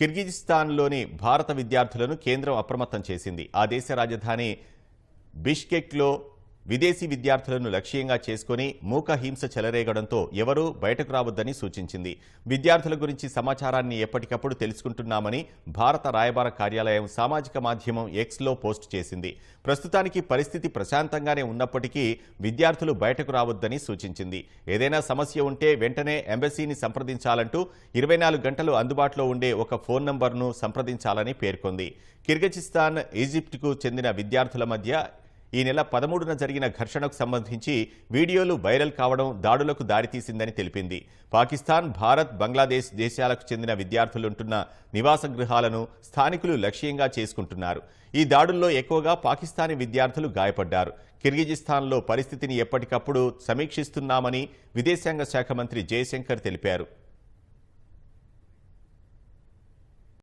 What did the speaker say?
కిర్గిజిస్తాన్లోని భారత విద్యార్థులను కేంద్రం అప్రమత్తం చేసింది. ఆ దేశ రాజధాని బిష్కెక్లో విదేశీ విద్యార్థులను లక్ష్యంగా చేసుకుని మూక హింస చెలరేగడంతో ఎవరూ బయటకు రావద్దని సూచించింది. విద్యార్థుల గురించి సమాచారాన్ని ఎప్పటికప్పుడు తెలుసుకుంటున్నామని భారత రాయబార కార్యాలయం సామాజిక మాధ్యమం ఎక్స్లో పోస్ట్ చేసింది. ప్రస్తుతానికి పరిస్థితి ప్రశాంతంగానే ఉన్నప్పటికీ విద్యార్థులు బయటకు రావద్దని సూచించింది. ఏదైనా సమస్య ఉంటే వెంటనే ఎంబసీని సంప్రదించాలంటూ ఇరవై నాలుగు గంటలు అందుబాటులో ఉండే ఒక ఫోన్ నంబర్ను సంప్రదించాలని పేర్కొంది. కిర్గజిస్తాన్ ఈజిప్ట్కు చెందిన విద్యార్థుల మధ్య ఈ నెల పదమూడున జరిగిన ఘర్షణకు సంబంధించి వీడియోలు వైరల్ కావడం దాడులకు దారితీసిందని తెలిపింది. పాకిస్తాన్ భారత్ బంగ్లాదేశ్ దేశాలకు చెందిన విద్యార్థులుంటున్న నివాస గృహాలను స్థానికులు లక్ష్యంగా చేసుకుంటున్నారు. ఈ దాడుల్లో ఎక్కువగా పాకిస్తానీ విద్యార్థులు గాయపడ్డారు. కిర్గిజిస్తాన్లో పరిస్థితిని ఎప్పటికప్పుడు సమీక్షిస్తున్నామని విదేశాంగ శాఖ మంత్రి జయశంకర్ తెలిపారు.